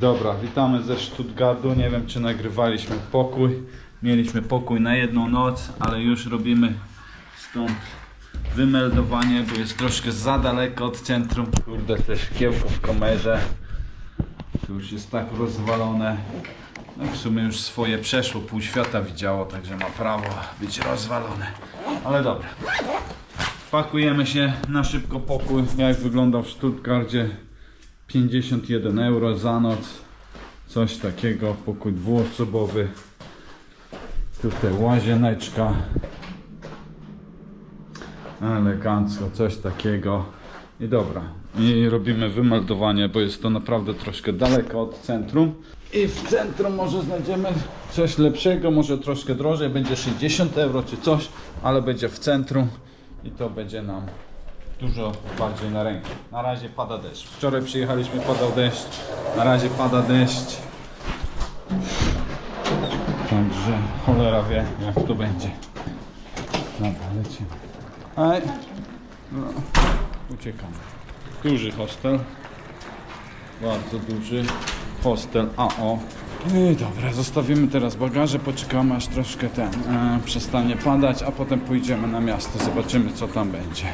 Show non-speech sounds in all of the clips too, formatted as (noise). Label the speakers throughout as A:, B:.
A: Dobra, witamy ze Stuttgartu. Nie wiem, czy nagrywaliśmy pokój. Mieliśmy pokój na jedną noc, ale już robimy stąd wymeldowanie, bo jest troszkę za daleko od centrum. Kurde, te szkiełko w kamerze. Tu już jest tak rozwalone. No w sumie już swoje przeszło, pół świata widziało, także ma prawo być rozwalone. Ale dobra. Pakujemy się na szybko pokój, jak wygląda w Stuttgarcie. 51 euro za noc. Coś takiego, pokój dwuosobowy. Tutaj łazieneczka. Elegancko, coś takiego. I dobra. I robimy wymeldowanie, bo jest to naprawdę troszkę daleko od centrum. I w centrum może znajdziemy coś lepszego, może troszkę drożej, będzie 60 euro czy coś, ale będzie w centrum i to będzie nam dużo bardziej na rękę. Na razie pada deszcz. Wczoraj przyjechaliśmy, padał deszcz. Na razie pada deszcz. Także cholera wie, jak to będzie. Dobra, lecimy. Aj. No, uciekamy. Duży hostel. Bardzo duży hostel AO. I dobra, zostawimy teraz bagaże, poczekamy aż troszkę ten e, przestanie padać, a potem pójdziemy na miasto, zobaczymy co tam będzie.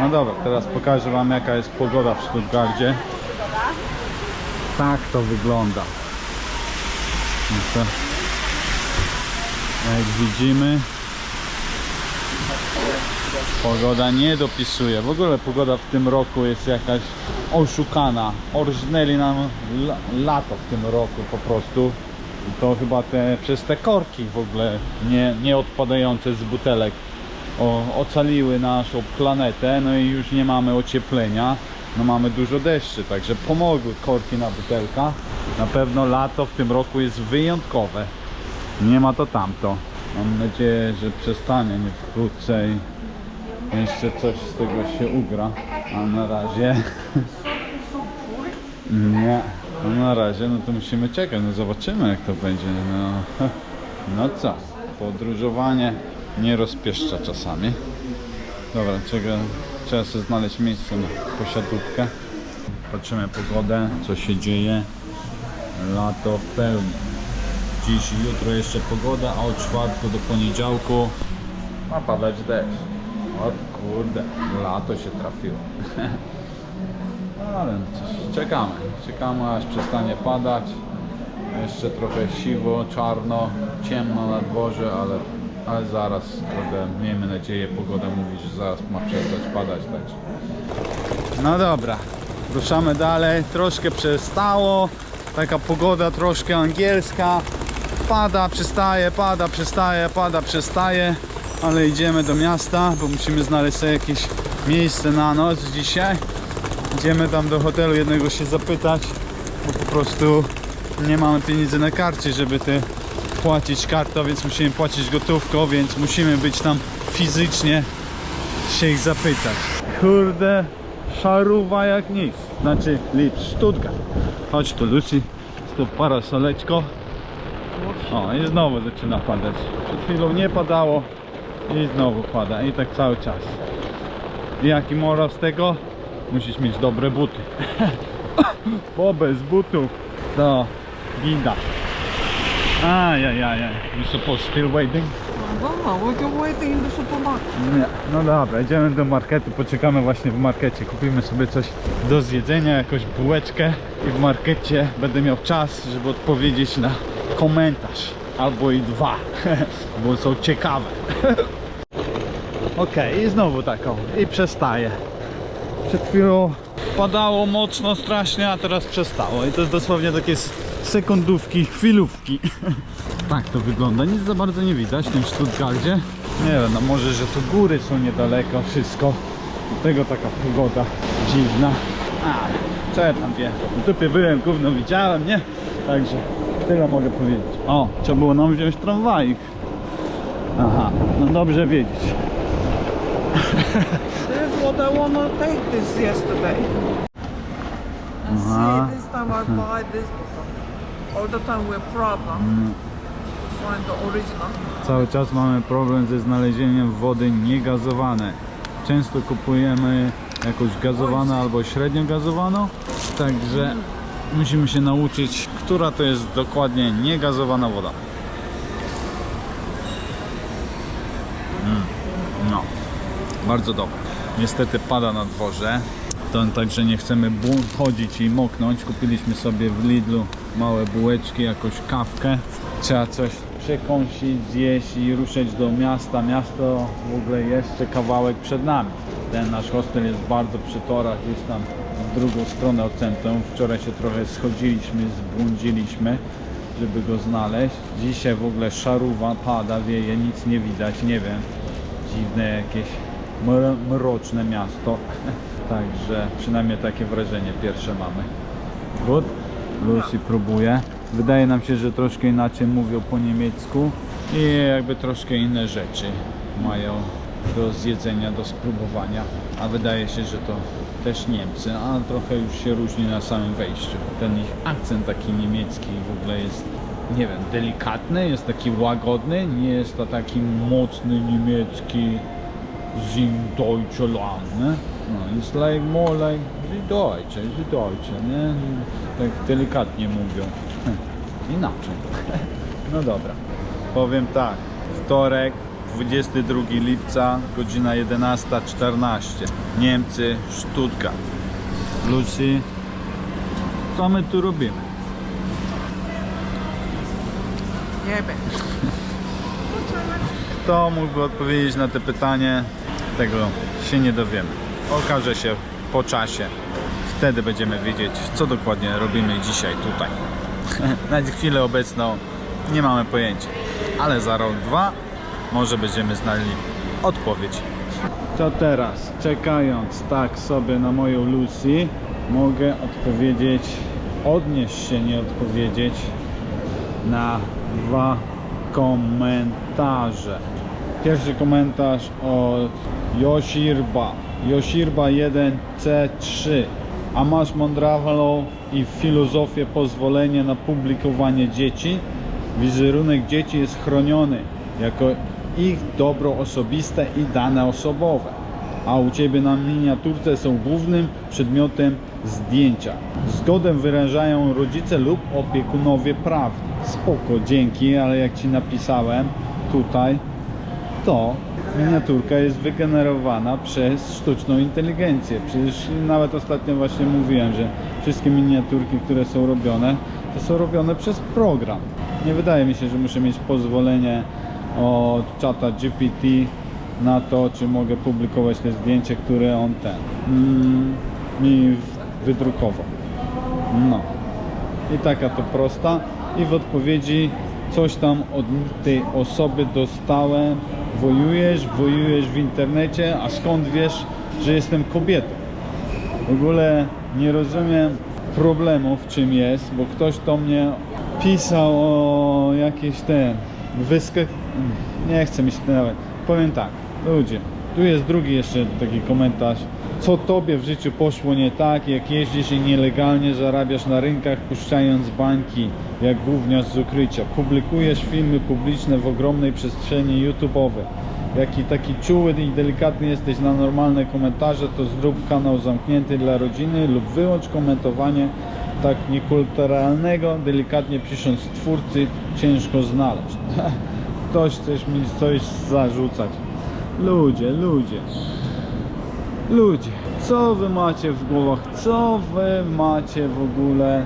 A: No dobra, teraz pokażę Wam jaka jest pogoda w Stuttgarcie. Tak to wygląda. No jak widzimy, pogoda nie dopisuje. W ogóle pogoda w tym roku jest jakaś oszukana. Orżnęli nam la, lato w tym roku po prostu. To chyba te, przez te korki w ogóle nie, nie odpadające z butelek o, ocaliły naszą planetę, no i już nie mamy ocieplenia, no mamy dużo deszczy, także pomogły korki na butelkach. Na pewno lato w tym roku jest wyjątkowe. Nie ma to tamto. Mam nadzieję, że przestanie nie wkrótce i jeszcze coś z tego się ugra. A na razie nie. No na razie no to musimy czekać, no zobaczymy jak to będzie. No, (laughs) no co? Podróżowanie nie rozpieszcza czasami. Dobra, czego, trzeba sobie znaleźć miejsce na posiadówkę. Patrzymy pogodę, co się dzieje. Lato w pełni. Dziś i jutro jeszcze pogoda, a od czwartku do poniedziałku ma padać deszcz. O kurde, lato się trafiło. (laughs) Ale czekamy, czekamy aż przestanie padać. Jeszcze trochę siwo, czarno, ciemno na dworze, ale, ale zaraz, kurde, miejmy nadzieję, pogoda mówi, że zaraz ma przestać padać. Także. No dobra, ruszamy dalej, troszkę przestało, taka pogoda troszkę angielska. Pada, przestaje, pada, przestaje, pada, przestaje, ale idziemy do miasta, bo musimy znaleźć sobie jakieś miejsce na noc dzisiaj. Idziemy tam do hotelu jednego się zapytać, bo po prostu nie mamy pieniędzy na karcie, żeby te płacić kartą, więc musimy płacić gotówką, więc musimy być tam fizycznie się ich zapytać. Kurde, szaruwa jak nic. Znaczy Lip Stuttgart. Chodź tu Lucy, to parasoleczko. O i znowu zaczyna padać. Przed chwilą nie padało i znowu pada i tak cały czas. I jaki morał z tego? Musisz mieć dobre buty. (laughs) Bo bez butów to gida. Ajajaj, you supposed still waiting?
B: Mama, we're just waiting in the supermarket.
A: Nie. No dobra, idziemy do marketu, poczekamy właśnie w markecie, kupimy sobie coś do zjedzenia, jakąś bułeczkę i w markecie będę miał czas, żeby odpowiedzieć na komentarz, albo i dwa, (laughs) bo są ciekawe. (laughs) Okej, i znowu taką, i przestaje. Przed chwilą padało mocno, strasznie, a teraz przestało i to jest dosłownie takie sekundówki, chwilówki. Tak to wygląda, nic za bardzo nie widać w tym Stuttgarcie. Nie wiem, no może, że tu góry są niedaleko, wszystko. Dlatego taka pogoda dziwna. Ale co ja tam wiem? W dupie byłem, gówno widziałem, nie? Także tyle mogę powiedzieć. O, trzeba było nam wziąć tramwajik. Aha, no dobrze wiedzieć.
B: That's what I wanna take this yesterday. And see, this time I buy this. All the time we have problem to find the original.
A: Cały czas mamy problem ze znalezieniem wody niegazowanej. Często kupujemy jakąś gazowaną albo średnio gazowaną, także musimy się nauczyć, która to jest dokładnie niegazowana woda. Mm, no, bardzo dobre. Niestety pada na dworze, to także nie chcemy chodzić i moknąć. Kupiliśmy sobie w Lidlu małe bułeczki, jakąś kawkę. Trzeba coś przekąsić, zjeść i ruszyć do miasta. Miasto w ogóle jeszcze kawałek przed nami. Ten nasz hostel jest bardzo przy torach, gdzieś tam w drugą stronę od centrum. Wczoraj się trochę schodziliśmy, zbłądziliśmy, żeby go znaleźć. Dzisiaj w ogóle szaruwa, pada, wieje, nic nie widać, nie wiem. Dziwne jakieś mro- mroczne miasto. (laughs) Także przynajmniej takie wrażenie pierwsze mamy. Good. Lucy próbuje. Wydaje nam się, że troszkę inaczej mówią po niemiecku i jakby troszkę inne rzeczy mają do zjedzenia, do spróbowania. A wydaje się, że to też Niemcy, a trochę już się różni na samym wejściu. Ten ich akcent taki niemiecki w ogóle jest, nie wiem, delikatny, jest taki łagodny, nie jest to taki mocny niemiecki Sing Deutschland, ne? No, it's like more like the Deutsche, the Deutsche, nie? Tak delikatnie mówią. (laughs) Inaczej. (laughs) No dobra. Powiem tak. Wtorek, 22 lipca, godzina 11.14. Niemcy, Stuttgart. Lucy, co my tu robimy?
B: Nie wiem.
A: Kto mógłby odpowiedzieć na to pytanie? Tego się nie dowiemy. Okaże się po czasie. Wtedy będziemy wiedzieć, co dokładnie robimy dzisiaj tutaj. (laughs) na chwilę obecną nie mamy pojęcia, ale za rok, dwa może będziemy znali odpowiedź. To teraz, czekając tak sobie na moją Lucy, mogę odpowiedzieć, odnieść się, nie odpowiedzieć na dwa komentarze. Pierwszy komentarz od Josirba. Josirba 1C3. A masz mądrawą i filozofię pozwolenie na publikowanie dzieci? Wizerunek dzieci jest chroniony jako ich dobro osobiste i dane osobowe. A u Ciebie na miniaturce są głównym przedmiotem zdjęcia. Zgodę wyrażają rodzice lub opiekunowie prawni. Spoko, dzięki, ale jak Ci napisałem tutaj, to miniaturka jest wygenerowana przez sztuczną inteligencję. Przecież nawet ostatnio właśnie mówiłem, że wszystkie miniaturki, które są robione, to są robione przez program. Nie wydaje mi się, że muszę mieć pozwolenie od czata GPT na to, czy mogę publikować te zdjęcie, które on ten mm, mi wydrukował. No. I taka to prosta. I w odpowiedzi coś tam od tej osoby dostałem. Wojujesz, wojujesz w internecie, a skąd wiesz, że jestem kobietą? W ogóle nie rozumiem problemu w czym jest, bo ktoś do mnie pisał o jakieś ten wyskak... Nie chce mi się to nawet. Powiem tak, ludzie, tu jest drugi jeszcze taki komentarz. Co tobie w życiu poszło nie tak, jak jeździsz i nielegalnie zarabiasz na rynkach, puszczając bańki jak gówniarz z ukrycia. Publikujesz filmy publiczne w ogromnej przestrzeni YouTube'owej. Jaki taki czuły i delikatny jesteś na normalne komentarze, to zrób kanał zamknięty dla rodziny lub wyłącz komentowanie tak niekulturalnego, delikatnie pisząc twórcy, ciężko znaleźć. (laughs) Ktoś chce mi coś zarzucać. Ludzie, ludzie. Ludzie, co wy macie w głowach? Co wy macie w ogóle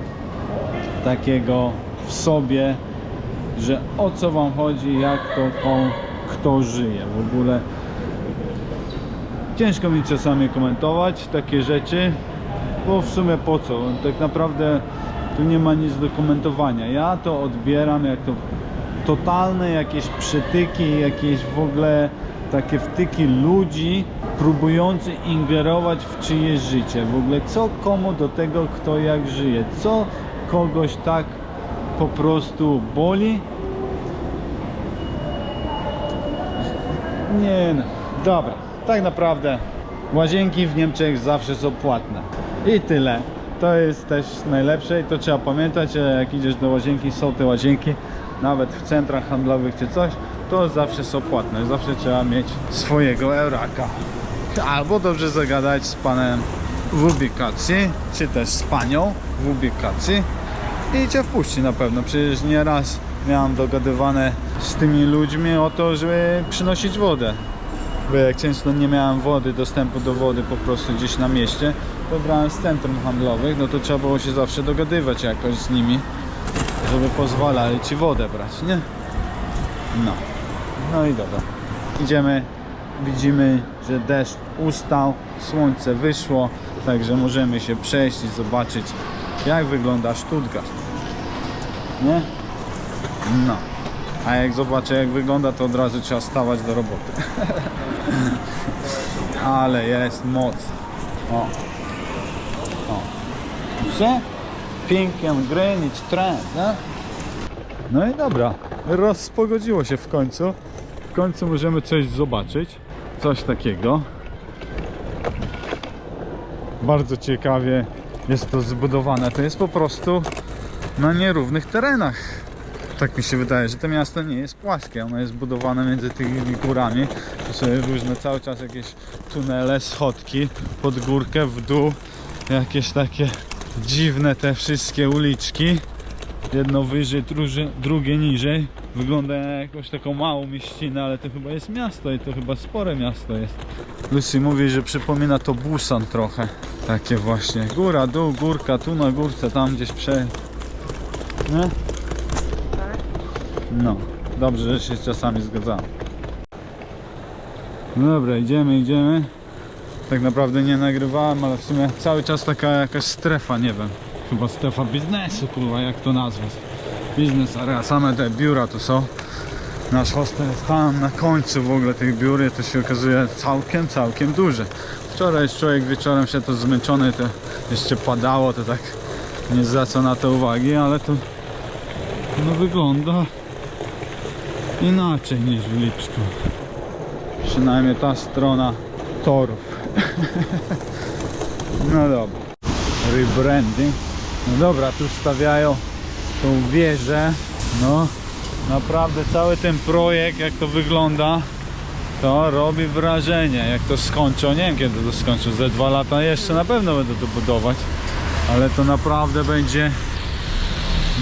A: takiego w sobie, że o co wam chodzi, jak to komu, kto żyje w ogóle? Ciężko mi czasami komentować takie rzeczy, bo w sumie po co? Tak naprawdę tu nie ma nic do komentowania. Ja to odbieram jak to totalne jakieś przytyki, jakieś w ogóle takie wtyki ludzi próbujący ingerować w czyjeś życie. W ogóle co komu do tego, kto jak żyje? Co kogoś tak po prostu boli? Nie no, dobra, tak naprawdę łazienki w Niemczech zawsze są płatne. I tyle. To jest też najlepsze i to trzeba pamiętać, jak idziesz do łazienki, są te łazienki, nawet w centrach handlowych czy coś, to zawsze są płatne. Zawsze trzeba mieć swojego euraka. Albo dobrze zagadać z panem w ubikacji, czy też z panią w ubikacji i cię wpuści na pewno. Przecież nieraz miałem dogadywane z tymi ludźmi o to, żeby przynosić wodę. Bo jak często nie miałem wody, dostępu do wody po prostu gdzieś na mieście, to brałem z centrum handlowych, no to trzeba było się zawsze dogadywać jakoś z nimi, żeby pozwalali ci wodę brać, nie? No. No i dobra. Idziemy, widzimy, że deszcz ustał, słońce wyszło, także możemy się przejść i zobaczyć, jak wygląda Stuttgart. Nie? No. A jak zobaczę, jak wygląda, to od razu trzeba stawać do roboty. (laughs) Ale jest moc. O. O. Widzicie? Piękien Greenwich Trend, nie? No i dobra, rozpogodziło się w końcu. Końcu możemy coś zobaczyć. Coś takiego. Bardzo ciekawie jest to zbudowane. To jest po prostu na nierównych terenach. Tak mi się wydaje, że to miasto nie jest płaskie. Ono jest budowane między tymi górami. To są różne cały czas jakieś tunele, schodki pod górkę w dół. Jakieś takie dziwne te wszystkie uliczki jedno wyżej, drugie niżej. Wygląda jak jakąś taką małą mieścinę, ale to chyba jest miasto i to chyba spore miasto jest. Lucy mówi, że przypomina to Busan trochę. Takie właśnie. Góra, dół, górka, tu na górce, tam gdzieś prze... Nie? No. Dobrze, że się czasami zgadzamy. No dobra, idziemy, idziemy. Tak naprawdę nie nagrywałem, ale w sumie cały czas taka jakaś strefa, nie wiem. Chyba strefa biznesu, kurwa, jak to nazwać. Biznes area, same te biura tu są. Nasz hostel jest tam na końcu w ogóle tych biur i to się okazuje całkiem, całkiem duże. Wczoraj człowiek wieczorem się to zmęczony, to jeszcze padało, to tak nie zwraca na to uwagi, ale to no wygląda inaczej niż w Lipsku. Przynajmniej ta strona torów. (laughs) no dobra. Rebranding. No dobra, tu stawiają tą wieżę. No, naprawdę cały ten projekt, jak to wygląda, to robi wrażenie. Jak to skończą, nie wiem kiedy to skończą, ze dwa lata jeszcze na pewno będą to budować, ale to naprawdę będzie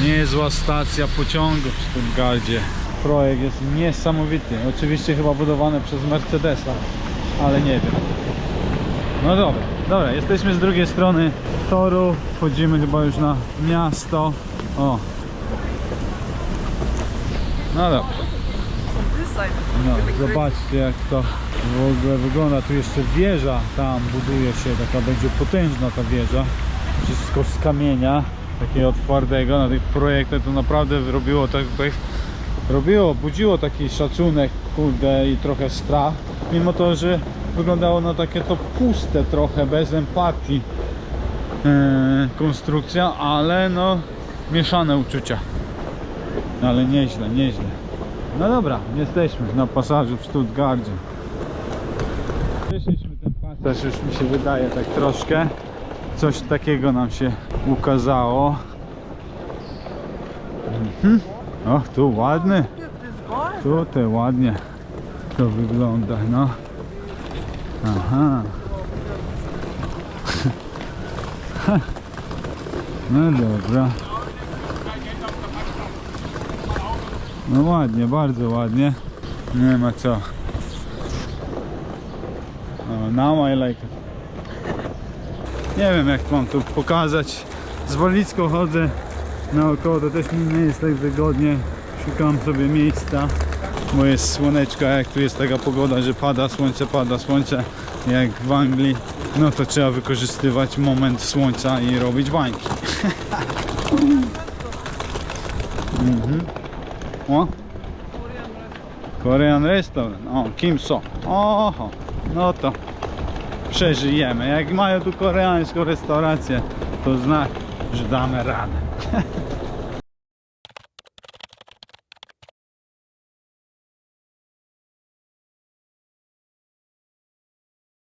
A: niezła stacja pociągów w Stuttgardzie. Projekt jest niesamowity. Oczywiście chyba budowany przez Mercedesa, ale nie wiem. No dobra, dobra, jesteśmy z drugiej strony toru. Wchodzimy chyba już na miasto. O. No dobra. No, zobaczcie jak to w ogóle wygląda. Tu jeszcze wieża tam buduje się, taka będzie potężna ta wieża. Wszystko z kamienia, takiego twardego. Na tych projektach to naprawdę robiło tak, tak robiło, budziło taki szacunek, kurde i trochę strach. Mimo to, że wyglądało na takie to puste trochę, bez empatii e, konstrukcja, ale no mieszane uczucia. Ale nieźle, nieźle. No dobra, jesteśmy na pasażu w Stuttgardzie. Przeszliśmy ten pasaż, już mi się wydaje tak troszkę. Coś takiego nam się ukazało. Mhm. Tu ładny. Tutaj ładnie to wygląda, no. Aha. (laughs) No dobra. No ładnie, bardzo ładnie. Nie ma co. Oh, now I like it. Nie wiem jak mam tu pokazać. Z Wolicką chodzę naokoło, to też mi nie jest tak wygodnie. Szukam sobie miejsca, bo jest słoneczko, a jak tu jest taka pogoda, że pada słońce, pada słońce, jak w Anglii, no to trzeba wykorzystywać moment słońca i robić bańki. (laughs) mhm. O, Korean restaurant. O, Kim So. Oho, no to przeżyjemy. Jak mają tu koreańską restaurację, to znak, że damy radę. (laughs)